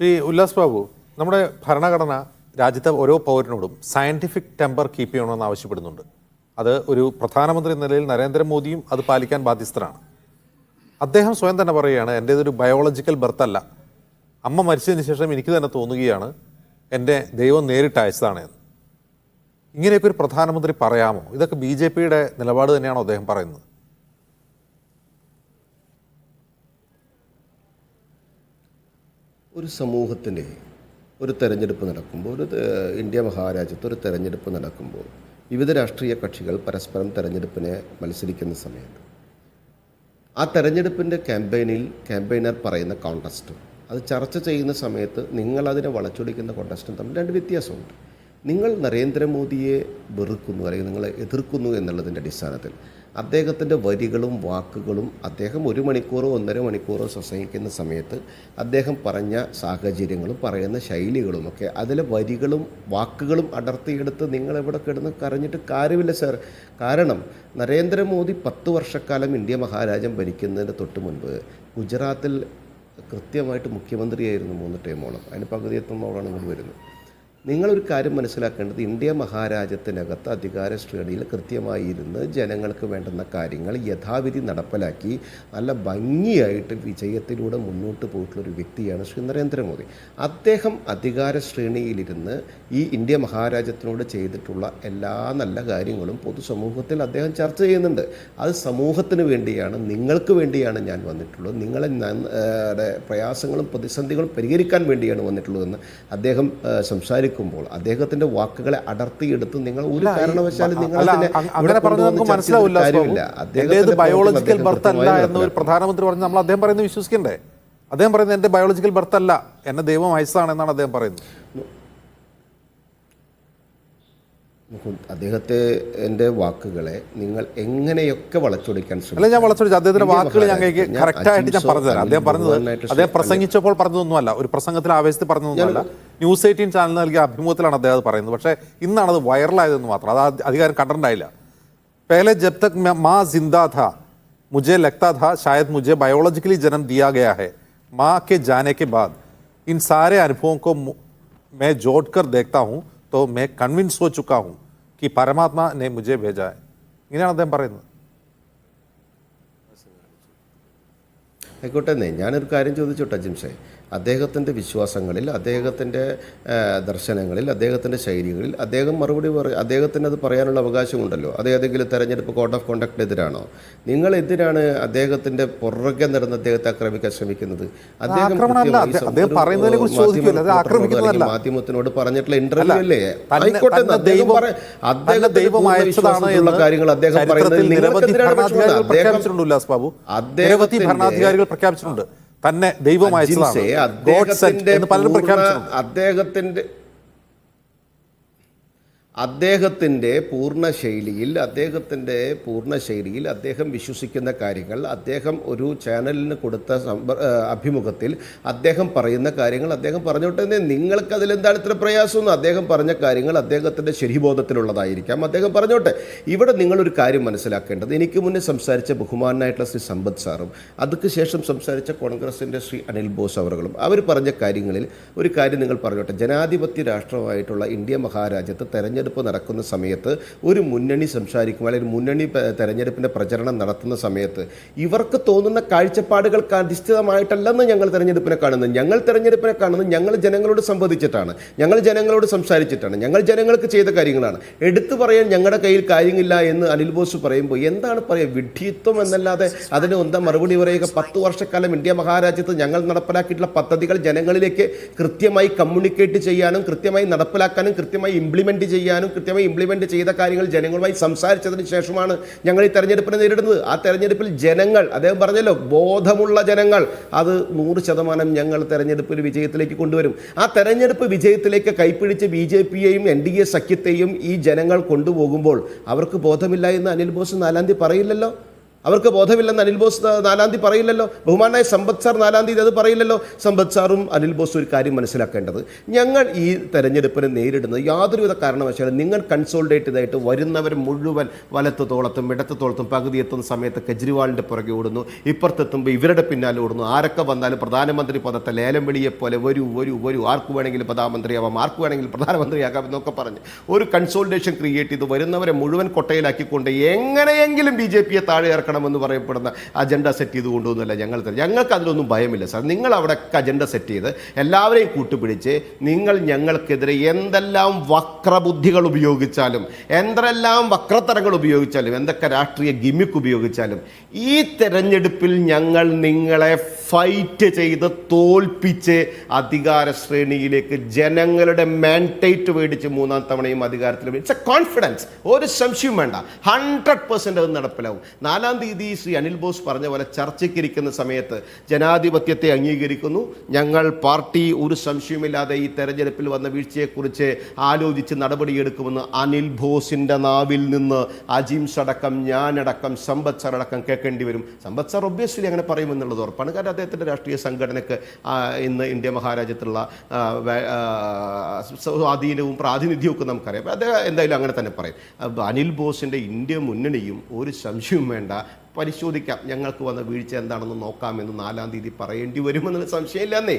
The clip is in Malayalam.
ശ്രീ ഉല്ലാസ് ബാബു നമ്മുടെ ഭരണഘടന രാജ്യത്തെ ഓരോ പൗരനോടും സയന്റിഫിക് ടെമ്പർ കീപ്പ് ചെയ്യണമെന്ന് ആവശ്യപ്പെടുന്നുണ്ട്. അത് ഒരു പ്രധാനമന്ത്രി എന്ന നിലയിൽ നരേന്ദ്രമോദിയും അത് പാലിക്കാൻ ബാധ്യസ്ഥരാണ്. അദ്ദേഹം സ്വയം തന്നെ പറയുകയാണ് എന്റേതൊരു ബയോളജിക്കൽ ബർത്ത് അല്ല. അമ്മ മരിച്ചതിന് ശേഷം എനിക്ക് തന്നെ തോന്നുകയാണ് എന്റെ ദൈവം നേരിട്ട് അയച്ചതാണ് എന്ന്. ഇങ്ങനെയൊക്കെ ഒരു പ്രധാനമന്ത്രി പറയാമോ? ഇതൊക്കെ ബി ജെ പിയുടെ നിലപാട് തന്നെയാണോ അദ്ദേഹം പറയുന്നത്? ഒരു സമൂഹത്തിന്റെ ഒരു തെരഞ്ഞെടുപ്പ് നടക്കുമ്പോൾ ഒരു ഇന്ത്യ മഹാരാജ്യത്ത് ഒരു തെരഞ്ഞെടുപ്പ് നടക്കുമ്പോൾ വിവിധ രാഷ്ട്രീയ കക്ഷികൾ പരസ്പരം തെരഞ്ഞെടുപ്പിനെ മത്സരിക്കുന്ന സമയത്ത് ആ തെരഞ്ഞെടുപ്പിന്റെ ക്യാമ്പയിനിൽ ക്യാമ്പയിനർ പറയുന്ന കോണ്ടസ്റ്റും അത് ചർച്ച ചെയ്യുന്ന സമയത്ത് നിങ്ങളതിനെ വളച്ചൊടിക്കുന്ന കോണ്ടസ്റ്റും തമ്മിൽ രണ്ട് വ്യത്യാസമുണ്ട്. നിങ്ങൾ നരേന്ദ്രമോദിയെ വെറുക്കുന്നു അല്ലെങ്കിൽ നിങ്ങളെ എതിർക്കുന്നു എന്നുള്ളതിന്റെ അടിസ്ഥാനത്തിൽ അദ്ദേഹത്തിന്റെ വരികളും വാക്കുകളും അദ്ദേഹം ഒരു മണിക്കൂറോ ഒന്നര മണിക്കൂറോ പ്രസംഗിക്കുന്ന സമയത്ത് അദ്ദേഹം പറഞ്ഞ സാഹചര്യങ്ങളും പറയുന്ന ശൈലികളുമൊക്കെ അതിലെ വരികളും വാക്കുകളും അടർത്തിയെടുത്ത് നിങ്ങളെവിടെ കിടന്ന് കരഞ്ഞിട്ട് കാര്യമില്ല സാർ. കാരണം നരേന്ദ്രമോദി പത്ത് വർഷക്കാലം ഇന്ത്യ മഹാരാജം ഭരിക്കുന്നതിന് തൊട്ട് മുൻപ് ഗുജറാത്തിൽ കൃത്യമായിട്ട് മുഖ്യമന്ത്രിയായിരുന്നു മൂന്ന് ടൈമോളം. അതിന് പകുതി എത്തുമ്പോഴാണ് ഇങ്ങോട്ട് വരുന്നത്. നിങ്ങളൊരു കാര്യം മനസ്സിലാക്കേണ്ടത് ഇന്ത്യ മഹാരാജ്യത്തിനകത്ത് അധികാര ശ്രേണിയിൽ കൃത്യമായി ഇരുന്ന് ജനങ്ങൾക്ക് വേണ്ടുന്ന കാര്യങ്ങൾ യഥാവിധി നടപ്പിലാക്കി നല്ല ഭംഗിയായിട്ട് വിജയത്തിലൂടെ മുന്നോട്ട് പോയിട്ടുള്ള ഒരു വ്യക്തിയാണ് ശ്രീ നരേന്ദ്രമോദി. അദ്ദേഹം അധികാര ശ്രേണിയിലിരുന്ന് ഈ ഇന്ത്യ മഹാരാജ്യത്തിനോട് ചെയ്തിട്ടുള്ള എല്ലാ നല്ല കാര്യങ്ങളും പൊതുസമൂഹത്തിൽ അദ്ദേഹം ചർച്ച ചെയ്യുന്നുണ്ട്. അത് സമൂഹത്തിന് വേണ്ടിയാണ് നിങ്ങൾക്ക് വേണ്ടിയാണ് ഞാൻ വന്നിട്ടുള്ളത്. നിങ്ങളെ പ്രയാസങ്ങളും പ്രതിസന്ധികളും പരിഹരിക്കാൻ വേണ്ടിയാണ് വന്നിട്ടുള്ളതെന്ന് അദ്ദേഹം ഏഹ് സംസാരിക്കുമ്പോൾ അദ്ദേഹത്തിന്റെ വാക്കുകളെ അടർത്തിയെടുത്ത് നിങ്ങൾ ഒരു കാരണവശാലും നിങ്ങൾ അങ്ങനെ നമുക്ക് മനസ്സിലാവില്ല അദ്ദേഹത്തിന്റെ ബയോളജിക്കൽ ബർത്ത് അല്ല എന്ന് ഒരു പ്രധാനമന്ത്രി പറഞ്ഞ് നമ്മൾ അദ്ദേഹം പറയുന്നത് വിശ്വസിക്കണ്ടേ? അദ്ദേഹം പറയുന്നത് എന്റെ ബയോളജിക്കൽ ബർത്ത് അല്ല. എന്നെ ദൈവം വയസ്സാണ് എന്നാണ് അദ്ദേഹം പറയുന്നത്. അദ്ദേഹത്തെ എന്റെ വാക്കുകളെ നിങ്ങൾ എങ്ങനെയൊക്കെ വളച്ചൊടിക്കാൻ ശ്രമിക്കും? അല്ല ഞാൻ വളച്ചൊടിച്ചു അദ്ദേഹത്തിന്റെ വാക്കുകൾ ഞങ്ങൾക്ക് കറക്റ്റായിട്ട് ഞാൻ പറഞ്ഞുതരാം. അദ്ദേഹം പറഞ്ഞത് അദ്ദേഹം പ്രസംഗിച്ചപ്പോൾ പറഞ്ഞതൊന്നുമല്ല. ഒരു പ്രസംഗത്തിൽ ആവേശത്തിൽ പറഞ്ഞതൊന്നുമല്ല. ന്യൂസ് എയ്റ്റീൻ ചാനൽ നൽകിയ അഭിമുഖത്തിലാണ് അദ്ദേഹം അത് പറയുന്നത്. പക്ഷേ ഇന്നാണ് അത് വൈറലായതെന്ന് മാത്രം. അത് അധികാരം കണ്ടിട്ടുണ്ടായില്ല. പേലെ ജബ് തക് മാ ജിന്ദാ ഥ മുജെ ലഗ്താ ഥ ശായത് മുജെ ബയോളജിക്കലി ജനം ദിയാ ഗയാ ഹെ. മാ കെ ജാനെ കെ ബാദ്. ഇൻ സാരെ അനുഭവം കോ മേ ജോഡ്കർ ദേഖ്താ ഹൂ तो मैं कन्विंस हो चुका हूँ कि परमात्मा ने मुझे भेजा है ഇങ്ങനെയാണ് അദ്ദേഹം പറയുന്നത് ആയിക്കോട്ടെ എന്നേ ഞാനൊരു കാര്യം ചോദിച്ചോട്ടെ ജിംസെ അദ്ദേഹത്തിന്റെ വിശ്വാസങ്ങളിൽ അദ്ദേഹത്തിന്റെ ദർശനങ്ങളിൽ അദ്ദേഹത്തിന്റെ ശൈലികളിൽ അദ്ദേഹം മറുപടി പറ അദ്ദേഹത്തിന് അത് പറയാനുള്ള അവകാശമുണ്ടല്ലോ. അത് ഏതെങ്കിലും തെരഞ്ഞെടുപ്പ് കോഡ് ഓഫ് കോണ്ടക്ട് എതിരാണോ? നിങ്ങൾ എന്തിനാണ് അദ്ദേഹത്തിന്റെ പുറകെ നടന്ന് അദ്ദേഹത്തെ ആക്രമിക്കാൻ ശ്രമിക്കുന്നത്. അദ്ദേഹം മാധ്യമത്തിനോട് പറഞ്ഞിട്ടുള്ള ഇന്റർവ്യൂ അല്ലേ ആയിക്കോട്ടെ അദ്ദേഹം കാര്യങ്ങൾ അദ്ദേഹം പറയുന്നത് ഭരണാധികാരികൾ പ്രഖ്യാപിച്ചിട്ടുണ്ട്. തന്നെ ദൈവം അയച്ചതാണ് ജിൻസെ, God അദ്ദേഹത്തിന്റെ എന്ന് പലരും പൂർണ- പ്രഖ്യാപിച്ചിട്ടുണ്ട് അദ്ദേഹത്തിന്റെ അദ്ദേഹത്തിന്റെ പൂർണ ശൈലിയിൽ അദ്ദേഹത്തിന്റെ പൂർണ ശൈലിയിൽ അദ്ദേഹം വിശ്വസിക്കുന്ന കാര്യങ്ങൾ അദ്ദേഹം ഒരു ചാനലിന് കൊടുത്ത അഭിമുഖത്തിൽ അദ്ദേഹം പറയുന്ന കാര്യങ്ങൾ അദ്ദേഹം പറഞ്ഞോട്ടെ. നിങ്ങൾക്ക് അതിലെന്താണ് ഇത്ര പ്രയാസമെന്ന്? അദ്ദേഹം പറഞ്ഞ കാര്യങ്ങൾ അദ്ദേഹത്തിന്റെ ശരിബോധത്തിലുള്ളതായിരിക്കാം. അദ്ദേഹം പറഞ്ഞോട്ടെ ഇവിടെ നിങ്ങളൊരു കാര്യം മനസ്സിലാക്കേണ്ടത്. എനിക്ക് മുന്നേ സംസാരിച്ച ബഹുമാനായിട്ടുള്ള ശ്രീ സമ്പത്ത് സാറും അതുക്ക് ശേഷം സംസാരിച്ച കോൺഗ്രസിന്റെ ശ്രീ അനിൽ ബോസ് അവറുകളും അവർ പറഞ്ഞ കാര്യങ്ങളിൽ ഒരു കാര്യം നിങ്ങൾ പറഞ്ഞോട്ടെ. ജനാധിപത്യ രാഷ്ട്രമായിട്ടുള്ള ഇന്ത്യ മഹാരാജ്യത്ത് തെരഞ്ഞെടുപ്പ് നടക്കുന്ന സമയത്ത് ഒരു മുന്നണി സംസാരിക്കും അല്ലെങ്കിൽ മുന്നണി തെരഞ്ഞെടുപ്പിന്റെ പ്രചരണം നടത്തുന്ന സമയത്ത് ഇവർക്ക് തോന്നുന്ന കാഴ്ചപ്പാടുകൾക്ക് അധിഷ്ഠിതമായിട്ടല്ലെന്ന് ഞങ്ങൾ തെരഞ്ഞെടുപ്പിനെ കാണുന്നത് ഞങ്ങൾ തെരഞ്ഞെടുപ്പിനെ കാണുന്നത് ഞങ്ങൾ ജനങ്ങളോട് സംവദിച്ചിട്ടാണ്. ഞങ്ങൾ ജനങ്ങളോട് സംസാരിച്ചിട്ടാണ്. ഞങ്ങൾ ജനങ്ങൾക്ക് ചെയ്ത കാര്യങ്ങളാണ്. എടുത്തു പറയാൻ ഞങ്ങളുടെ കയ്യിൽ കാര്യമില്ല എന്ന് അനിൽ ബോസ് പറയുമ്പോൾ എന്താണ് പറയുക വിഡ്ഢിത്വം എന്നല്ലാതെ അതിന് എന്താ മറുപടി പറയുക? പത്ത് വർഷക്കാലം ഇന്ത്യ മഹാരാജ്യത്ത് ഞങ്ങൾ നടപ്പിലാക്കിയിട്ടുള്ള പദ്ധതികൾ ജനങ്ങളിലേക്ക് കൃത്യമായി കമ്മ്യൂണിക്കേറ്റ് ചെയ്യാനും കൃത്യമായി നടപ്പിലാക്കാനും കൃത്യമായി ഇംപ്ലിമെന്റ് ചെയ്യാനും കൃത്യമായി ഇംപ്ലിമെന്റ് ചെയ്ത കാര്യങ്ങൾ ജനങ്ങളുമായി സംസാരിച്ചതിന് ശേഷമാണ് ഞങ്ങൾ ഈ തെരഞ്ഞെടുപ്പിനെ നേരിടുന്നത്. ആ തെരഞ്ഞെടുപ്പിൽ ജനങ്ങൾ അദ്ദേഹം പറഞ്ഞല്ലോ ബോധമുള്ള ജനങ്ങൾ അത് നൂറ് ശതമാനം ഞങ്ങൾ തെരഞ്ഞെടുപ്പിൽ വിജയത്തിലേക്ക് കൊണ്ടുവരും. ആ തെരഞ്ഞെടുപ്പ് വിജയത്തിലേക്ക് കൈപ്പിടിച്ച് ബി ജെ പിയെയും എൻ ഡി എ സഖ്യത്തെയും ഈ ജനങ്ങൾ കൊണ്ടുപോകുമ്പോൾ അവർക്ക് ബോധമില്ല എന്ന് അനിൽ ബോസ് നാലാം തീയതി പറയില്ലല്ലോ? അവർക്ക് ബോധമില്ലെന്ന് അനിൽ ബോസ് നാലാം തീയതി പറയില്ലല്ലോ. ബഹുമാനായ സമ്പത്ത് സാർ നാലാം തീയതി അത് പറയില്ലല്ലോ. സമ്പത്ത് സാറും അനിൽ ബോസും ഒരു കാര്യം മനസ്സിലാക്കേണ്ടത്. ഞങ്ങൾ ഈ തെരഞ്ഞെടുപ്പിനെ നേരിടുന്നത് യാതൊരുവിധ കാരണവശാലും നിങ്ങൾ കൺസോൾഡേറ്റ് ചെയ്തായിട്ട് വരുന്നവർ മുഴുവൻ വലത്ത് തോളത്തും ഇടത്ത് തോളത്തും പകുതി എത്തുന്ന സമയത്ത് കെജ്രിവാളിന്റെ പുറകെ ഓടുന്നു. ഇപ്പുറത്തെത്തുമ്പോൾ ഇവരുടെ പിന്നാലെ ഓടുന്നു. ആരൊക്കെ വന്നാലും പ്രധാനമന്ത്രി പദത്തെ ലേലം വിളിയെപ്പോലെ പോലെ വരൂ വരൂ വരൂ. ആർക്ക് വേണമെങ്കിലും പ്രധാനമന്ത്രിയാവാം ആർക്ക് വേണമെങ്കിലും പ്രധാനമന്ത്രിയാകാം എന്നൊക്കെ പറഞ്ഞ് ഒരു കൺസോൾട്ടേഷൻ ക്രിയേറ്റ് ചെയ്ത് വരുന്നവരെ മുഴുവൻ കൊട്ടയിലാക്കിക്കൊണ്ട് എങ്ങനെയെങ്കിലും ബി ജെ പിയെ താഴെ ഇറക്കണമെന്ന് പറയപ്പെടുന്ന അജണ്ട സെറ്റ് ചെയ്ത് കൊണ്ടുവന്നല്ല ഞങ്ങൾ. ഞങ്ങൾക്ക് അതിലൊന്നും ഭയമില്ല സാർ നിങ്ങൾ അവിടെ അജണ്ട സെറ്റ് ചെയ്ത് എല്ലാവരെയും കൂട്ടുപിടിച്ച് നിങ്ങൾ ഞങ്ങൾക്കെതിരെ എന്തെല്ലാം വക്രബുദ്ധികൾ ഉപയോഗിച്ചാലും എന്തെല്ലാം വക്രത്തരങ്ങൾ ഉപയോഗിച്ചാലും എന്തൊക്കെ രാഷ്ട്രീയ ഗിമിക്ക് ഉപയോഗിച്ചാലും ഈ തെരഞ്ഞെടുപ്പിൽ ഞങ്ങൾ നിങ്ങളെ ഫൈറ്റ് ചെയ്ത് തോൽപ്പിച്ച് അധികാര ശ്രേണിയിലേക്ക് ജനങ്ങളുടെ മാൻഡേറ്റ് മേടിച്ച് മൂന്നാം തവണയും അധികാരത്തിൽ ഇറ്റ്സ് എ കോൺഫിഡൻസ് ഒരു സംശയം വേണ്ട. ഹൺഡ്രഡ് പെർസെന്റ് അത് നടപ്പിലാവും. നാലാം തീയതി ശ്രീ അനിൽ ബോസ് പറഞ്ഞ പോലെ ചർച്ചയ്ക്കിരിക്കുന്ന സമയത്ത് ജനാധിപത്യത്തെ അംഗീകരിക്കുന്നു. ഞങ്ങൾ പാർട്ടി ഒരു സംശയമില്ലാതെ ഈ തെരഞ്ഞെടുപ്പിൽ വന്ന വീഴ്ചയെക്കുറിച്ച് ആലോചിച്ച് നടപടിയെടുക്കുമെന്ന് അനിൽ ബോസിന്റെ നാവിൽ നിന്ന് അജിംസ് അടക്കം ഞാനടക്കം സമ്പത്ത് സർ അടക്കം കേൾക്കേണ്ടി വരും. സമ്പത്ത് സർ ഒബ്വിയസ്ലി അങ്ങനെ പറയുമെന്നുള്ളത് ഉറപ്പാണ്. കാരണം അദ്ദേഹത്തിന്റെ രാഷ്ട്രീയ സംഘടനയ്ക്ക് ഇന്ന് ഇന്ത്യ മഹാരാജ്യത്തുള്ള സ്വാധീനവും പ്രാതിനിധ്യവും ഒക്കെ നമുക്കറിയാം. അദ്ദേഹം എന്തായാലും അങ്ങനെ തന്നെ പറയും. അനിൽ ബോസിന്റെ ഇന്ത്യ മുന്നണിയും ഒരു സംശയവും വേണ്ട. പരിശോധിക്കാം. ഞങ്ങൾക്ക് വന്ന വീഴ്ച എന്താണെന്ന് നോക്കാമെന്ന് നാലാം തീയതി പറയേണ്ടി വരുമെന്നുള്ള സംശയമില്ലെന്നേ